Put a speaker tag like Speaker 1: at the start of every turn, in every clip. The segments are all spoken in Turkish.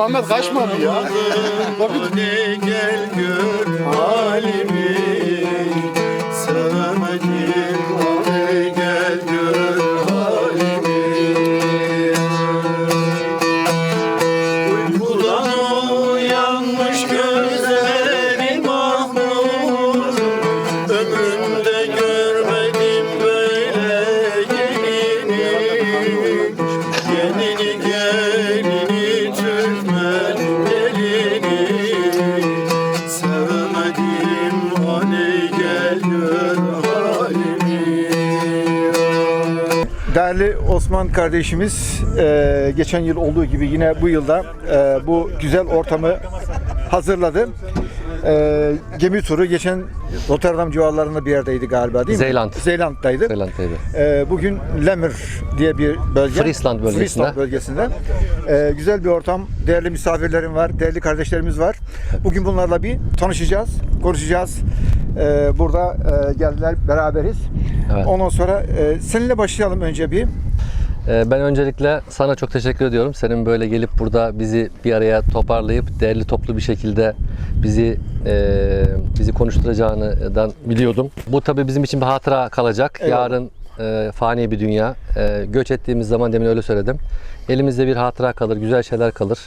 Speaker 1: Muhammed kaçma bir ya. Osman kardeşimiz e, geçen yıl olduğu gibi yine bu yılda e, bu güzel ortamı hazırladı. E, gemi turu geçen Rotterdam civarlarında bir yerdeydi galiba değil mi?
Speaker 2: Zeeland.
Speaker 1: Zeeland'daydı.
Speaker 2: Zeeland'daydı.
Speaker 1: E, bugün Lemmer diye bir bölge.
Speaker 2: Friesland bölgesinde.
Speaker 1: Friesland bölgesinde. E, güzel bir ortam. Değerli misafirlerim var. Değerli kardeşlerimiz var. Bugün bunlarla bir tanışacağız, konuşacağız. E, burada e, geldiler, beraberiz.
Speaker 2: Evet.
Speaker 1: Ondan sonra e, seninle başlayalım önce bir.
Speaker 2: Ee, Ben öncelikle sana çok teşekkür ediyorum. Senin böyle gelip burada bizi bir araya toparlayıp değerli toplu bir şekilde bizi e, bizi konuşturacağından biliyordum. Bu tabii bizim için bir hatıra kalacak.
Speaker 1: Eyvallah.
Speaker 2: Yarın e, fani bir dünya. E, göç ettiğimiz zaman demin öyle söyledim. Elimizde bir hatıra kalır, güzel şeyler kalır.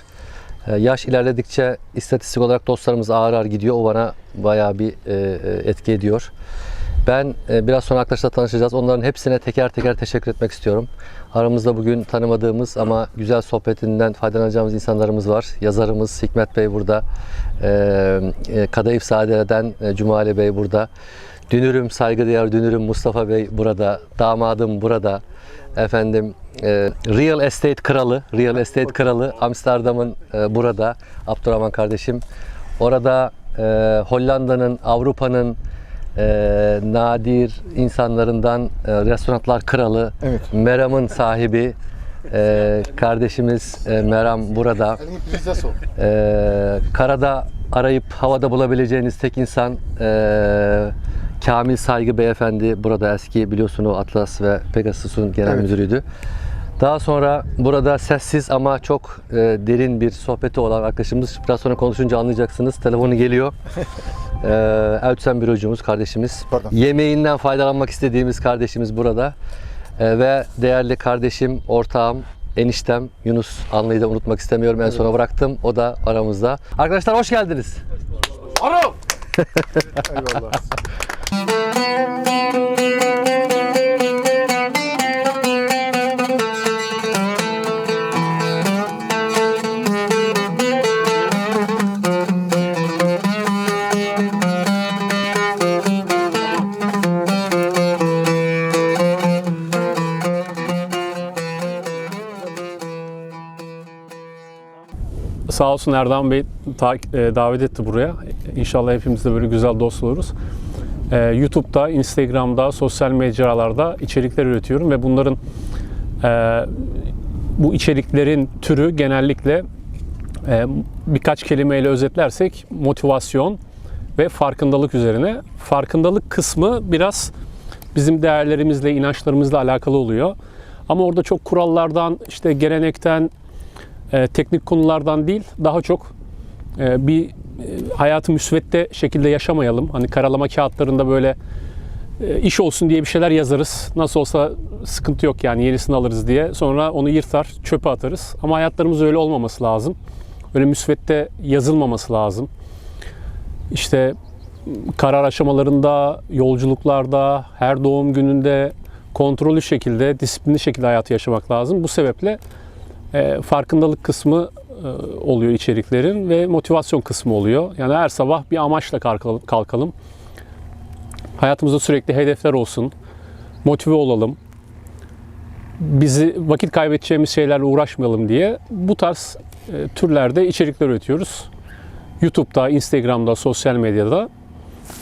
Speaker 2: E, yaş ilerledikçe istatistik olarak dostlarımız ağır ağır gidiyor. O bana bayağı bir e, e, etki ediyor. Ben e, biraz sonra arkadaşlarla tanışacağız. Onların hepsine teker teker teşekkür etmek istiyorum. Aramızda bugün tanımadığımız ama güzel sohbetinden faydalanacağımız insanlarımız var. Yazarımız Hikmet Bey burada. E, e, Kadayıf Sadere'den Cumali Bey burada. Dünürüm, saygıdeğer dünürüm Mustafa Bey burada. Damadım burada. Efendim Real Estate Kralı, Real Estate Kralı Amsterdam'ın burada. Abdurrahman kardeşim. Orada Hollanda'nın, Avrupa'nın e, nadir insanlarından e, restoranlar kralı
Speaker 1: Evet.
Speaker 2: Meram'ın sahibi e, kardeşimiz e, Meram burada. E, karada arayıp havada bulabileceğiniz tek insan e, Kamil Saygı Beyefendi burada eski biliyorsun o Atlas ve Pegasus'un genel
Speaker 1: Evet.
Speaker 2: müdürüydü. Daha sonra burada sessiz ama çok e, derin bir sohbeti olan arkadaşımız biraz sonra konuşunca anlayacaksınız. Telefonu geliyor. Ee, Eltsen bürocumuz kardeşimiz.
Speaker 1: Pardon.
Speaker 2: Yemeğinden faydalanmak istediğimiz kardeşimiz burada. Ee, ve değerli kardeşim, ortağım, eniştem Yunus Anlı'yı da unutmak istemiyorum. En sona bıraktım. O da aramızda. Arkadaşlar hoş geldiniz.
Speaker 1: Eyvallah.
Speaker 3: Sağ olsun Erdoğan Bey ta- e, davet etti buraya. İnşallah hepimiz de böyle güzel dost oluruz. E, YouTube'da, Instagram'da, sosyal mecralarda içerikler üretiyorum ve bunların e, bu içeriklerin türü genellikle e, birkaç kelimeyle özetlersek motivasyon ve farkındalık üzerine. Farkındalık kısmı biraz bizim değerlerimizle, inançlarımızla alakalı oluyor. Ama orada çok kurallardan, işte gelenekten, e, teknik konulardan değil daha çok e, bir e, hayatı müsvedde şekilde yaşamayalım. Hani karalama kağıtlarında böyle e, iş olsun diye bir şeyler yazarız. Nasıl olsa sıkıntı yok yani yenisini alırız diye. Sonra onu yırtar, çöpe atarız. Ama hayatlarımız öyle olmaması lazım. Öyle müsvedde yazılmaması lazım. İşte karar aşamalarında, yolculuklarda, her doğum gününde kontrollü şekilde, disiplinli şekilde hayatı yaşamak lazım. Bu sebeple e, farkındalık kısmı e, oluyor içeriklerin ve motivasyon kısmı oluyor. Yani her sabah bir amaçla kalkalım. Hayatımızda sürekli hedefler olsun. Motive olalım. Bizi vakit kaybedeceğimiz şeylerle uğraşmayalım diye bu tarz e, türlerde içerikler üretiyoruz. YouTube'da, Instagram'da, sosyal medyada.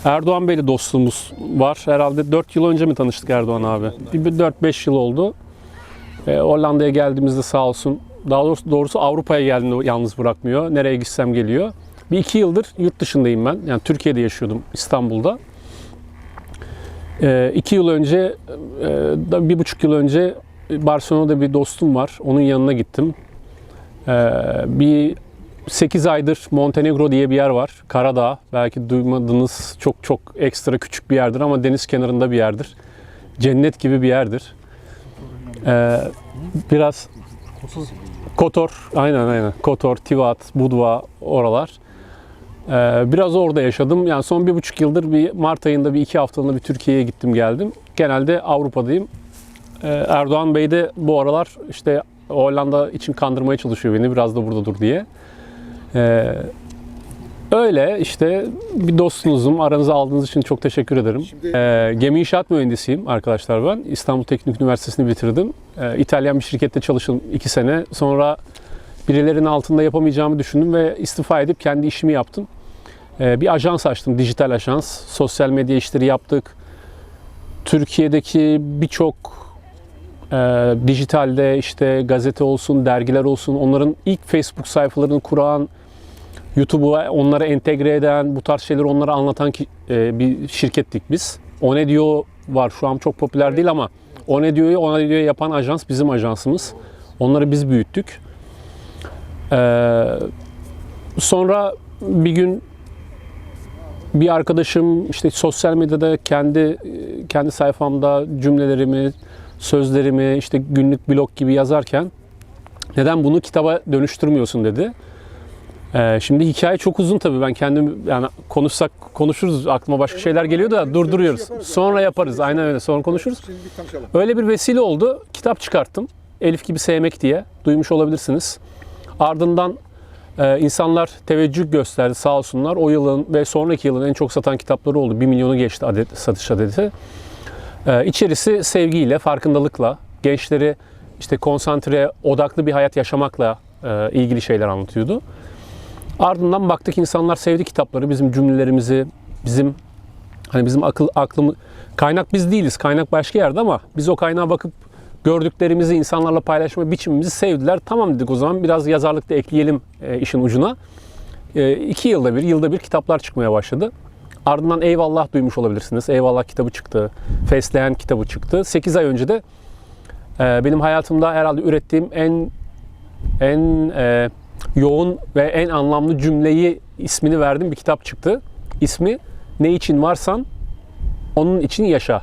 Speaker 3: Erdoğan Bey'le dostluğumuz var. Herhalde 4 yıl önce mi tanıştık Erdoğan abi? Bir 4-5 yıl oldu. E, Hollanda'ya geldiğimizde sağ olsun, daha doğrusu, doğrusu Avrupa'ya geldiğinde yalnız bırakmıyor. Nereye gitsem geliyor. Bir iki yıldır yurt dışındayım ben. Yani Türkiye'de yaşıyordum İstanbul'da. Ee, iki yıl önce, e, bir buçuk yıl önce Barcelona'da bir dostum var. Onun yanına gittim. Ee, bir 8 aydır Montenegro diye bir yer var. Karadağ. Belki duymadığınız çok çok ekstra küçük bir yerdir ama deniz kenarında bir yerdir. Cennet gibi bir yerdir. Ee, biraz Kotor, aynen aynen. Kotor, Tivat, Budva oralar. Ee, biraz orada yaşadım. Yani son bir buçuk yıldır bir Mart ayında bir iki haftalığına bir Türkiye'ye gittim geldim. Genelde Avrupa'dayım. Ee, Erdoğan Bey de bu aralar işte Hollanda için kandırmaya çalışıyor beni biraz da burada dur diye. Ee, öyle işte bir dostunuzum. Aranıza aldığınız için çok teşekkür ederim. Ee, gemi inşaat mühendisiyim arkadaşlar ben. İstanbul Teknik Üniversitesi'ni bitirdim. Ee, İtalyan bir şirkette çalıştım iki sene. Sonra birilerinin altında yapamayacağımı düşündüm ve istifa edip kendi işimi yaptım. Ee, bir ajans açtım, dijital ajans. Sosyal medya işleri yaptık. Türkiye'deki birçok e, dijitalde işte gazete olsun, dergiler olsun onların ilk Facebook sayfalarını kuran, YouTube'u onlara entegre eden, bu tarz şeyleri onlara anlatan ki, e, bir şirkettik biz. O ne diyor var şu an çok popüler değil ama o ne diyor'yu ona ne diyor yapan ajans bizim ajansımız. Onları biz büyüttük. Ee, sonra bir gün bir arkadaşım işte sosyal medyada kendi kendi sayfamda cümlelerimi, sözlerimi işte günlük blog gibi yazarken neden bunu kitaba dönüştürmüyorsun dedi. Ee, şimdi hikaye çok uzun tabii ben kendim yani konuşsak konuşuruz aklıma başka şeyler geliyor da durduruyoruz. Sonra yaparız aynen öyle sonra konuşuruz. Öyle bir vesile oldu. Kitap çıkarttım. Elif gibi sevmek diye. Duymuş olabilirsiniz. Ardından e, insanlar teveccüh gösterdi sağ olsunlar. O yılın ve sonraki yılın en çok satan kitapları oldu. 1 milyonu geçti adet, satış adeti. E, içerisi sevgiyle, farkındalıkla, gençleri işte konsantre, odaklı bir hayat yaşamakla e, ilgili şeyler anlatıyordu. Ardından baktık insanlar sevdi kitapları, bizim cümlelerimizi, bizim hani bizim akıl aklımı kaynak biz değiliz. Kaynak başka yerde ama biz o kaynağa bakıp gördüklerimizi insanlarla paylaşma biçimimizi sevdiler. Tamam dedik o zaman biraz yazarlık da ekleyelim e, işin ucuna. E, iki yılda bir, yılda bir kitaplar çıkmaya başladı. Ardından Eyvallah duymuş olabilirsiniz. Eyvallah kitabı çıktı. Fesleğen kitabı çıktı. 8 ay önce de e, benim hayatımda herhalde ürettiğim en en e, yoğun ve en anlamlı cümleyi ismini verdim bir kitap çıktı. İsmi Ne için varsan onun için yaşa.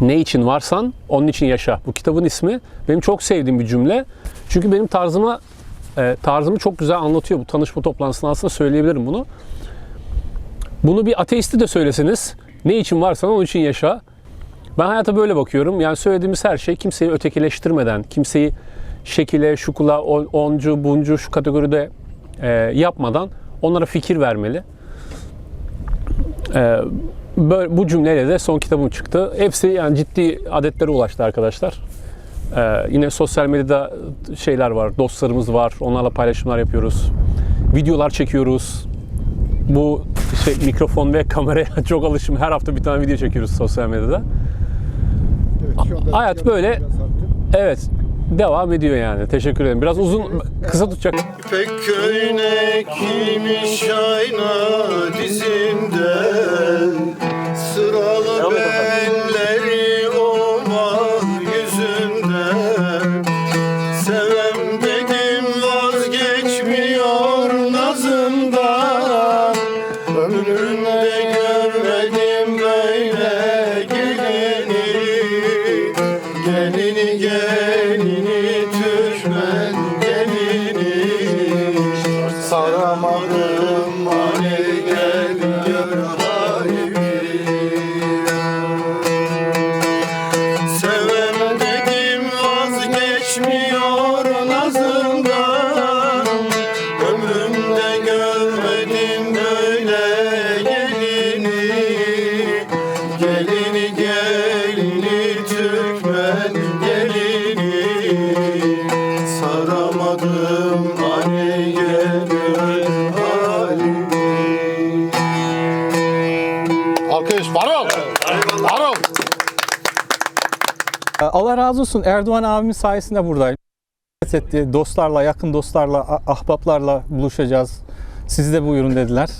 Speaker 3: Ne için varsan onun için yaşa. Bu kitabın ismi benim çok sevdiğim bir cümle. Çünkü benim tarzıma e, tarzımı çok güzel anlatıyor. Bu tanışma toplantısında aslında söyleyebilirim bunu. Bunu bir ateisti de söyleseniz ne için varsan onun için yaşa. Ben hayata böyle bakıyorum. Yani söylediğimiz her şey kimseyi ötekileştirmeden, kimseyi şekile, şukula, on- oncu, buncu şu kategoride e, yapmadan onlara fikir vermeli. E, böyle, bu cümleyle de son kitabım çıktı. Hepsi yani ciddi adetlere ulaştı arkadaşlar. E, yine sosyal medyada şeyler var, dostlarımız var. Onlarla paylaşımlar yapıyoruz. Videolar çekiyoruz. Bu şey, mikrofon ve kameraya çok alışım. Her hafta bir tane video çekiyoruz sosyal medyada.
Speaker 1: Evet,
Speaker 3: Hayat böyle.
Speaker 1: biraz arttı.
Speaker 3: Evet, devam ediyor yani. Teşekkür ederim. Biraz uzun, kısa tutacak.
Speaker 4: İpek köynekmiş ayna dizimde
Speaker 5: Razı olsun. Erdoğan abimin sayesinde buradayım. etti. Dostlarla, yakın dostlarla, ah- ahbaplarla buluşacağız. Siz de buyurun dediler.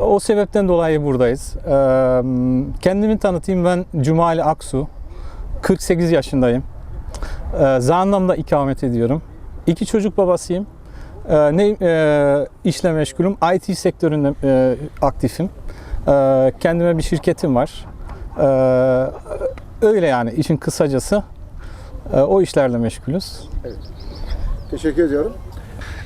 Speaker 5: O sebepten dolayı buradayız. Kendimi tanıtayım ben Cumali Aksu. 48 yaşındayım. Zaandam'da ikamet ediyorum. İki çocuk babasıyım. Ne işle meşgulüm? IT sektöründe aktifim. Kendime bir şirketim var. Öyle yani işin kısacası. Ee, o işlerle meşgulüz.
Speaker 1: Teşekkür ediyorum.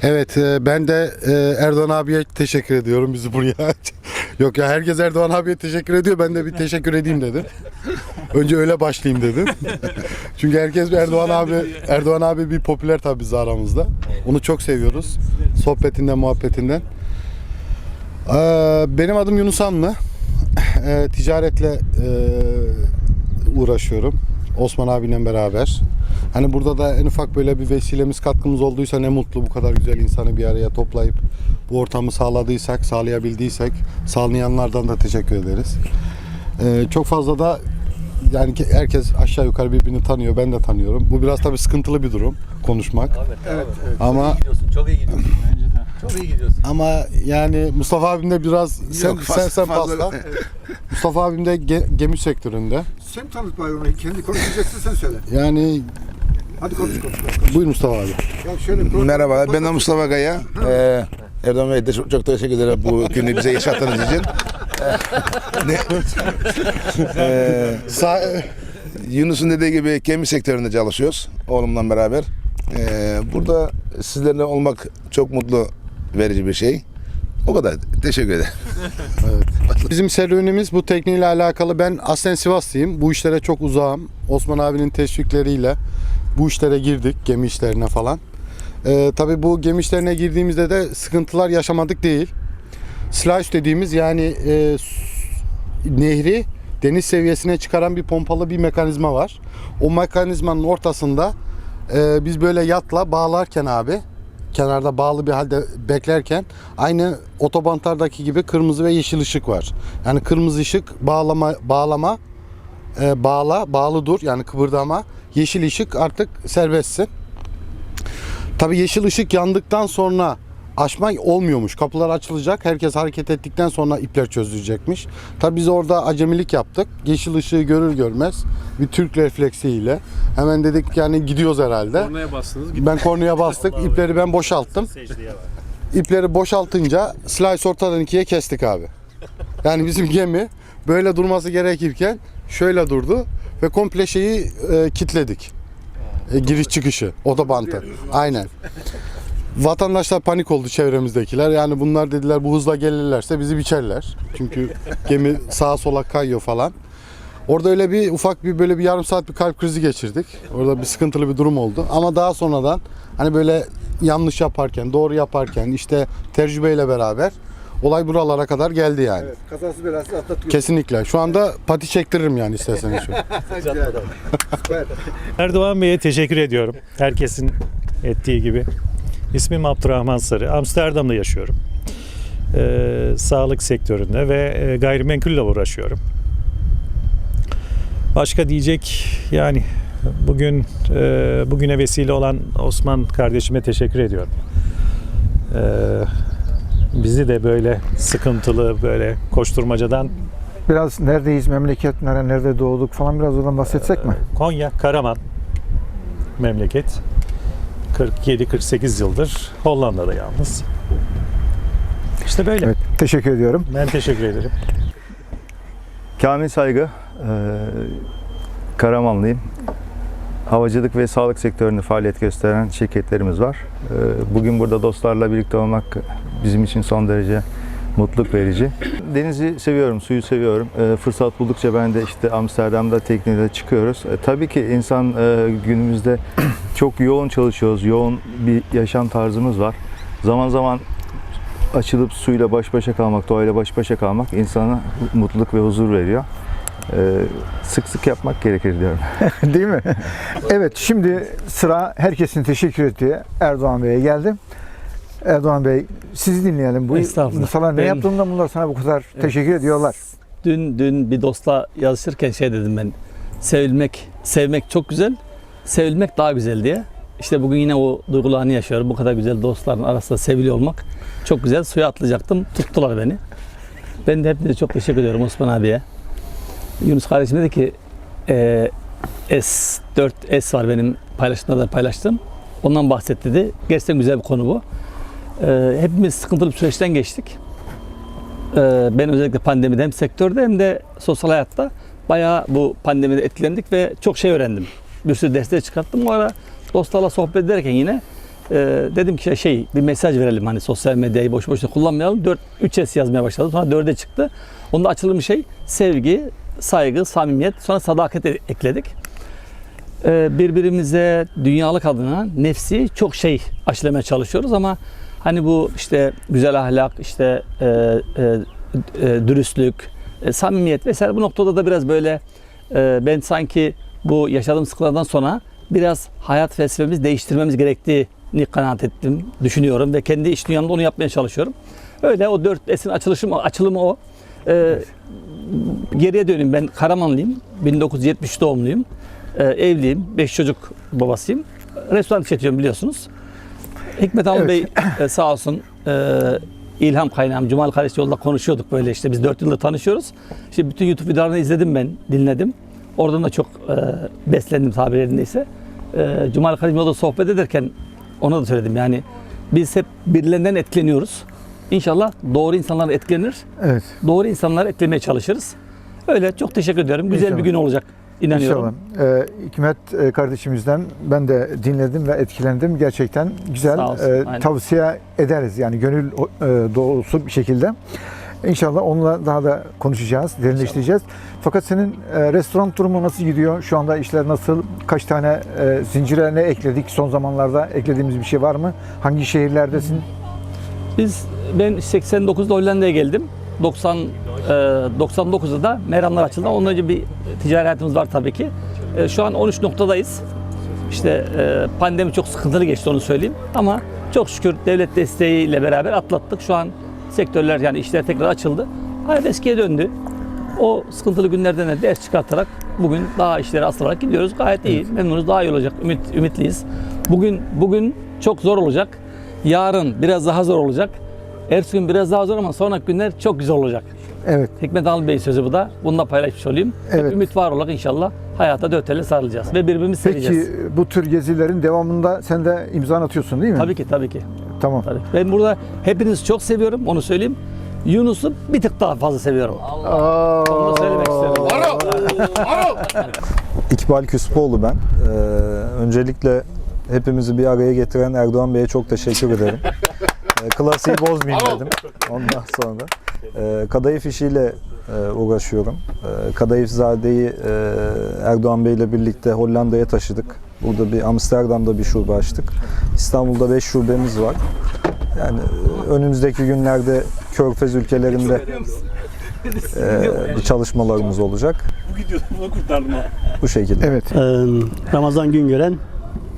Speaker 6: Evet e, ben de e, Erdoğan abiye teşekkür ediyorum bizi buraya. Yok ya herkes Erdoğan abiye teşekkür ediyor. Ben de bir teşekkür edeyim dedim. Önce öyle başlayayım dedim. Çünkü herkes bir Erdoğan abi Erdoğan abi bir popüler tabii biz aramızda. Onu çok seviyoruz. Sohbetinden, muhabbetinden. Ee, benim adım Yunus Anlı. Ee, ticaretle e, uğraşıyorum. Osman abiyle beraber. Hani burada da en ufak böyle bir vesilemiz, katkımız olduysa ne mutlu bu kadar güzel insanı bir araya toplayıp bu ortamı sağladıysak, sağlayabildiysek sağlayanlardan da teşekkür ederiz. Ee, çok fazla da yani herkes aşağı yukarı birbirini tanıyor, ben de tanıyorum. Bu biraz tabii sıkıntılı bir durum konuşmak.
Speaker 2: Evet,
Speaker 6: Ama
Speaker 2: Çok iyi gidiyorsun. Çok iyi gidiyorsun.
Speaker 6: ama yani Mustafa abim de biraz sen
Speaker 7: Yok,
Speaker 6: sen sen
Speaker 7: fazla-
Speaker 6: pasta. Mustafa abim de ge- gemi sektöründe.
Speaker 1: Sen tanıt bari onu. Kendi konuşacaksın sen söyle.
Speaker 6: Yani
Speaker 1: Hadi konuş konuş. konuş.
Speaker 6: buyur Mustafa abi.
Speaker 1: Ya şöyle
Speaker 7: Merhaba, ben de Mustafa Kaya. Ee, Erdoğan Bey de çok, çok teşekkür ederim bu günü bize yaşattığınız için. ne? Ee,
Speaker 6: Sa-
Speaker 7: Yunus'un dediği gibi gemi sektöründe çalışıyoruz oğlumla beraber. Ee, burada sizlerle olmak çok mutlu verici bir şey. O kadar. Teşekkür ederim.
Speaker 6: Bizim serüvenimiz bu tekniğiyle alakalı. Ben aslen Sivaslıyım. Bu işlere çok uzağım. Osman abinin teşvikleriyle bu işlere girdik. Gemi işlerine falan. Ee, tabii bu gemi işlerine girdiğimizde de sıkıntılar yaşamadık değil. Slice dediğimiz yani e, nehri deniz seviyesine çıkaran bir pompalı bir mekanizma var. O mekanizmanın ortasında e, biz böyle yatla bağlarken abi kenarda bağlı bir halde beklerken aynı otobantlardaki gibi kırmızı ve yeşil ışık var. Yani kırmızı ışık bağlama bağlama e, bağla bağlı dur yani kıpırdama. Yeşil ışık artık serbestsin. Tabii yeşil ışık yandıktan sonra açma olmuyormuş. Kapılar açılacak. Herkes hareket ettikten sonra ipler çözülecekmiş. Tabii biz orada acemilik yaptık. Yeşil ışığı görür görmez bir Türk refleksiyle hemen dedik yani gidiyoruz herhalde.
Speaker 3: Kornaya bastınız.
Speaker 6: Ben kornaya bastık. ipleri ben boşalttım. İpleri boşaltınca slice ortadan ikiye kestik abi. Yani bizim gemi böyle durması gerekirken şöyle durdu ve komple şeyi e, kitledik. E, giriş çıkışı, otobantı. Aynen. Vatandaşlar panik oldu çevremizdekiler. Yani bunlar dediler bu hızla gelirlerse bizi biçerler. Çünkü gemi sağa sola kayıyor falan. Orada öyle bir ufak bir böyle bir yarım saat bir kalp krizi geçirdik. Orada bir sıkıntılı bir durum oldu. Ama daha sonradan hani böyle yanlış yaparken, doğru yaparken işte tecrübeyle beraber olay buralara kadar geldi yani.
Speaker 1: Evet, kazasız belasız atlatıyoruz.
Speaker 6: Kesinlikle. Şu anda pati çektiririm yani isterseniz şu.
Speaker 8: Erdoğan Bey'e teşekkür ediyorum. Herkesin ettiği gibi. İsmim Abdurrahman Sarı. Amsterdam'da yaşıyorum. Ee, sağlık sektöründe ve e, gayrimenkulle uğraşıyorum. Başka diyecek yani bugün e, bugüne vesile olan Osman kardeşime teşekkür ediyorum. Ee, bizi de böyle sıkıntılı böyle koşturmacadan
Speaker 1: Biraz neredeyiz, memleket nere, nerede doğduk falan biraz oradan bahsetsek mi?
Speaker 8: Konya, Karaman memleket. 47-48 yıldır Hollanda'da yalnız. İşte böyle.
Speaker 1: Evet, teşekkür ediyorum.
Speaker 8: Ben teşekkür ederim.
Speaker 9: Kamil Saygı, eee, Karamanlıyım. Havacılık ve sağlık sektöründe faaliyet gösteren şirketlerimiz var. Eee, Bugün burada dostlarla birlikte olmak bizim için son derece mutluluk verici. Denizi seviyorum, suyu seviyorum. Eee, Fırsat buldukça ben de işte Amsterdam'da tekneyle çıkıyoruz. E, Tabii ki insan eee, günümüzde çok yoğun çalışıyoruz, yoğun bir yaşam tarzımız var. Zaman zaman açılıp suyla baş başa kalmak, doğayla baş başa kalmak insana mutluluk ve huzur veriyor. Ee, sık sık yapmak gerekir diyorum.
Speaker 1: Değil mi? evet, şimdi sıra herkesin teşekkür ettiği Erdoğan Bey'e geldi. Erdoğan Bey, sizi dinleyelim. Bu sana ne
Speaker 10: Ben-
Speaker 1: yaptığında bunlar sana bu kadar teşekkür ediyorlar.
Speaker 10: Dün dün bir dostla yazışırken şey dedim ben. Sevilmek, sevmek çok güzel. Sevilmek daha güzel diye. işte bugün yine o duygularını yaşıyorum. Bu kadar güzel dostların arasında seviliyor olmak çok güzel. Suya atlayacaktım. Tuttular beni. Ben de hepinize çok teşekkür ediyorum Osman abiye. Yunus kardeşim dedi ki e, S4 S var benim paylaştığımda da paylaştım. Ondan bahset dedi. Gerçekten güzel bir konu bu. E, hepimiz sıkıntılı bir süreçten geçtik. E, ben özellikle pandemide hem sektörde hem de sosyal hayatta bayağı bu pandemide etkilendik ve çok şey öğrendim. Bir sürü destek çıkarttım. O ara dostlarla sohbet ederken yine e, dedim ki şey bir mesaj verelim hani sosyal medyayı boş boşuna kullanmayalım. 4 3S yazmaya başladım. Sonra 4'e çıktı. Onda açılım şey sevgi, saygı, samimiyet, sonra sadakat e- ekledik. E, birbirimize dünyalık adına nefsi çok şey aşılamaya çalışıyoruz ama hani bu işte güzel ahlak, işte e, e, e, dürüstlük, e, samimiyet vesaire bu noktada da biraz böyle e, ben sanki bu yaşadığım sıkıntılardan sonra biraz hayat felsefemizi değiştirmemiz gerektiğini kanaat ettim, düşünüyorum ve kendi iş dünyamda onu yapmaya çalışıyorum. Öyle o 4S'in açılışımı, açılımı o. E, geriye döneyim ben Karamanlıyım. 1973 doğumluyum. E, evliyim. 5 çocuk babasıyım. Restoran işletiyorum biliyorsunuz. Hikmet Ali
Speaker 1: Evet.
Speaker 10: Bey sağ olsun e, ilham kaynağım. Cumal kardeş yolda konuşuyorduk böyle işte biz 4 yıldır tanışıyoruz. İşte bütün YouTube videolarını izledim ben, dinledim. Oradan da çok e, beslendim tabir yerindeyse. E, Cumal kardeşim yolda sohbet ederken ona da söyledim yani biz hep birilerinden etkileniyoruz. İnşallah doğru insanlar etkilenir.
Speaker 1: Evet.
Speaker 10: Doğru insanları etkilemeye çalışırız. Öyle çok teşekkür ediyorum. Güzel
Speaker 1: İnşallah.
Speaker 10: bir gün olacak inanıyorum.
Speaker 1: İnşallah. Ee, Hikmet e, kardeşimizden ben de dinledim ve etkilendim. Gerçekten güzel.
Speaker 10: Olsun,
Speaker 1: Ee, tavsiye ederiz yani gönül e, dolusu bir şekilde. İnşallah onunla daha da konuşacağız, derinleştireceğiz. Fakat senin e, restoran durumu nasıl gidiyor? Şu anda işler nasıl? Kaç tane e, zincire ne ekledik? Son zamanlarda eklediğimiz bir şey var mı? Hangi şehirlerdesin?
Speaker 10: Biz ben 89'da Hollanda'ya geldim. 90 e, 99'da da Meramlar açıldı. Ondan önce bir ticari hayatımız var tabii ki. E, şu an 13 noktadayız. İşte e, pandemi çok sıkıntılı geçti onu söyleyeyim. Ama çok şükür devlet desteğiyle beraber atlattık. Şu an sektörler yani işler tekrar açıldı. Hayat eskiye döndü. O sıkıntılı günlerden de ders çıkartarak bugün daha işlere asılarak gidiyoruz. Gayet iyi, memnunuz, daha iyi olacak, ümit, ümitliyiz. Bugün bugün çok zor olacak. Yarın biraz daha zor olacak. Ertesi gün biraz daha zor ama sonraki günler çok güzel olacak.
Speaker 1: Evet.
Speaker 10: Hikmet Ali Bey sözü bu da. Bunu da paylaşmış olayım.
Speaker 1: Evet.
Speaker 10: Hep ümit var olarak inşallah hayata dört elle sarılacağız ve birbirimizi
Speaker 1: Peki
Speaker 10: seveceğiz.
Speaker 1: bu tür gezilerin devamında sen de imza atıyorsun değil mi?
Speaker 10: Tabii ki tabii ki.
Speaker 1: Tamam.
Speaker 10: Tabii. ki. Ben burada hepinizi çok seviyorum onu söyleyeyim. Yunus'u bir tık daha fazla seviyorum. Onu da söylemek istiyorum.
Speaker 11: İkbal Küspoğlu ben. Ee, öncelikle hepimizi bir araya getiren Erdoğan Bey'e çok teşekkür ederim. Ee, klasiği bozmayayım dedim. Ondan sonra. Ee, kadayıf işiyle e, uğraşıyorum. Ee, Kadayıfzade'yi e, Erdoğan Bey ile birlikte Hollanda'ya taşıdık. Burada bir Amsterdam'da bir şube açtık. İstanbul'da 5 şubemiz var. Yani e, önümüzdeki günlerde Körfez ülkelerinde e, çalışmalarımız olacak. Bu şekilde.
Speaker 1: Evet.
Speaker 12: Ee, Ramazan Güngören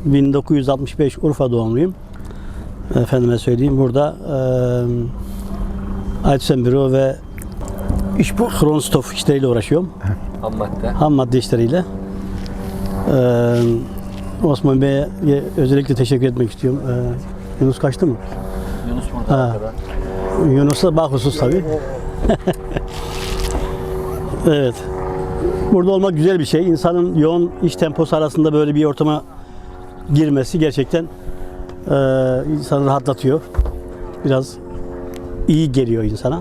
Speaker 12: 1965 Urfa doğumluyum. Efendime söyleyeyim burada e, Aytüsen Büro ve
Speaker 1: İş bu.
Speaker 12: Kronstof işleriyle uğraşıyorum.
Speaker 2: Ham madde.
Speaker 12: Ham madde işleriyle. Ee, Osman Bey'e özellikle teşekkür etmek istiyorum. Ee, Yunus kaçtı mı?
Speaker 2: Yunus burada
Speaker 12: Ha. Yunus'a bahusuz tabii. evet. Burada olmak güzel bir şey. İnsanın yoğun iş temposu arasında böyle bir ortama girmesi gerçekten e, insanı rahatlatıyor. Biraz iyi geliyor insana.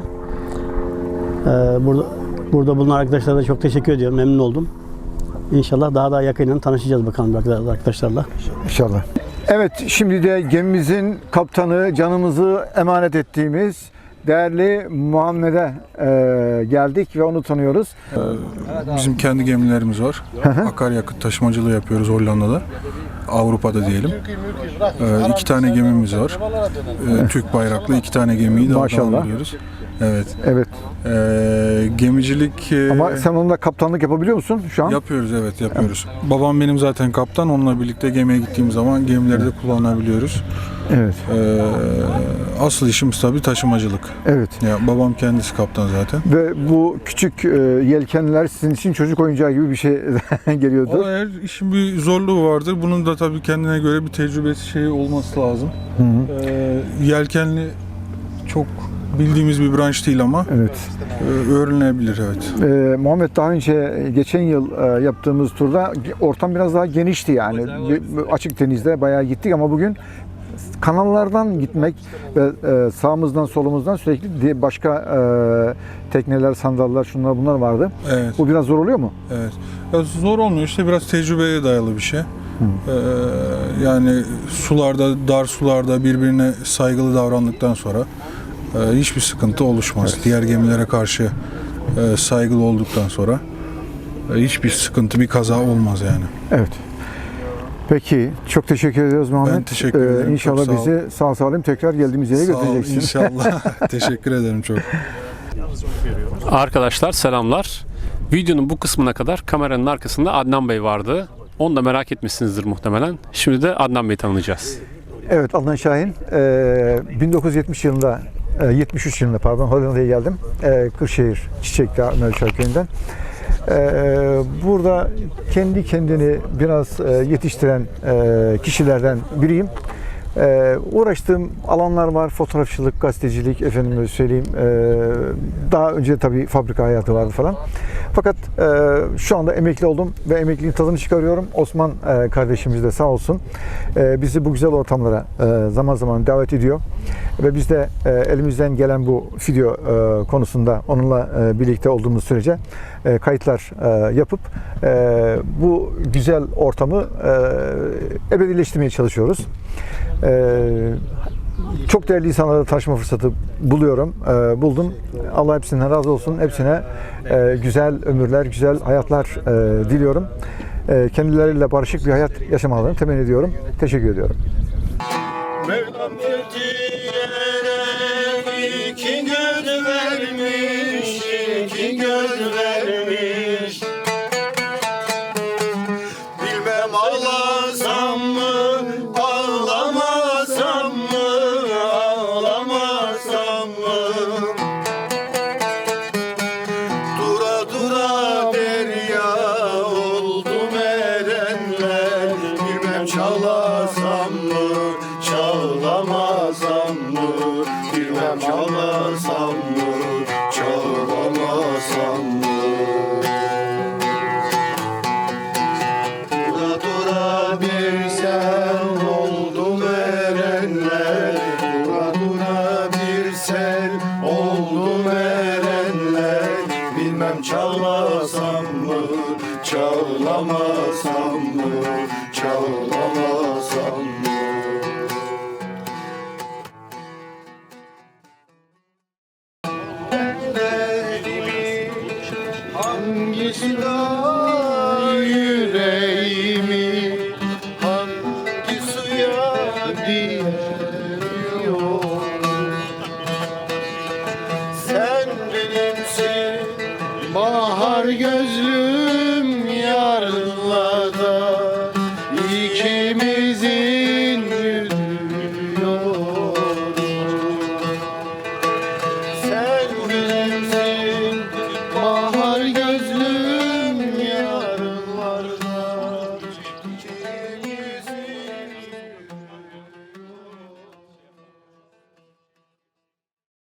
Speaker 12: E, burada burada bulunan arkadaşlara da çok teşekkür ediyorum. Memnun oldum. İnşallah daha da yakından tanışacağız bakalım arkadaşlarla.
Speaker 1: İnşallah. Evet, şimdi de gemimizin kaptanı, canımızı emanet ettiğimiz değerli Muhammed'e e, geldik ve onu tanıyoruz.
Speaker 13: Bizim kendi gemilerimiz var. Akaryakıt taşımacılığı yapıyoruz Hollanda'da. Avrupa'da diyelim. Ee, iki tane gemimiz var. Ee, Türk bayraklı iki tane gemiyi de
Speaker 1: Maşallah.
Speaker 13: alıyoruz. Evet.
Speaker 1: Evet.
Speaker 13: Ee, gemicilik e,
Speaker 1: Ama sen onunla kaptanlık yapabiliyor musun şu an?
Speaker 13: yapıyoruz evet yapıyoruz. Babam benim zaten kaptan. Onunla birlikte gemiye gittiğim zaman gemileri de kullanabiliyoruz.
Speaker 1: Evet.
Speaker 13: Ee, asıl işimiz tabii taşımacılık.
Speaker 1: Evet.
Speaker 13: Ya babam kendisi kaptan zaten.
Speaker 1: Ve bu küçük e, yelkenler sizin için çocuk oyuncağı gibi bir şey geliyordu.
Speaker 13: Ama her işin bir zorluğu vardır. Bunun da tabii kendine göre bir tecrübesi şeyi olması lazım.
Speaker 1: Hı hı.
Speaker 13: Ee, yelkenli çok bildiğimiz bir branş değil ama
Speaker 1: Evet.
Speaker 13: e, öğrenilebilir evet.
Speaker 1: Ee, Muhammed daha önce geçen yıl e, yaptığımız turda ortam biraz daha genişti yani. Bir açık denizde bayağı gittik ama bugün kanallardan gitmek ve e, sağımızdan solumuzdan sürekli diye başka e, tekneler, sandallar, şunlar bunlar vardı.
Speaker 13: Evet.
Speaker 1: Bu biraz zor oluyor mu?
Speaker 13: Evet. Ya zor olmuyor işte biraz tecrübeye dayalı bir şey. Ee, yani sularda, dar sularda birbirine saygılı davrandıktan sonra e, hiçbir sıkıntı oluşmaz. Diğer gemilere karşı e, saygılı olduktan sonra e, hiçbir sıkıntı, bir kaza olmaz yani.
Speaker 1: Evet. Peki çok teşekkür ediyoruz Muhammed.
Speaker 13: Ben teşekkür
Speaker 1: Ee,
Speaker 13: ederim. Çok
Speaker 1: İnşallah
Speaker 13: sağ ol.
Speaker 1: bizi sağ salim tekrar geldiğimiz yere
Speaker 13: Sağ
Speaker 1: götüreceksin.
Speaker 13: inşallah. Teşekkür ederim çok.
Speaker 3: Arkadaşlar selamlar. Videonun bu kısmına kadar kameranın arkasında Adnan Bey vardı. Onu da merak etmişsinizdir muhtemelen. Şimdi de Adnan Bey'i tanıyacağız.
Speaker 1: Evet Adnan Şahin. Ee, 1970 yılında, e, 73 yılında pardon Hollanda'ya geldim. Ee, Kırşehir Çiçekdağ Melçer Köyü'nden. Ee, burada kendi kendini biraz e, yetiştiren e, kişilerden biriyim. Ee, uğraştığım alanlar var. Fotoğrafçılık, gazetecilik, efendime söyleyeyim. Ee, daha önce tabii fabrika hayatı vardı falan. Fakat e, şu anda emekli oldum ve emekliliğin tadını çıkarıyorum. Osman e, kardeşimiz de sağ olsun e, bizi bu güzel ortamlara e, zaman zaman davet ediyor. Ve biz de e, elimizden gelen bu video e, konusunda onunla e, birlikte olduğumuz sürece e, kayıtlar e, yapıp e, bu güzel ortamı e, ebedileştirmeye çalışıyoruz. E, çok değerli insanlarla tanışma fırsatı buluyorum, e, buldum. Allah hepsinden razı olsun. Hepsine e, güzel ömürler, güzel hayatlar e, diliyorum. E, kendileriyle barışık bir hayat yaşamalarını temenni ediyorum. Teşekkür ediyorum.
Speaker 4: Mevlam iki göz vermiş, iki göz vermiş. Mı? Krishna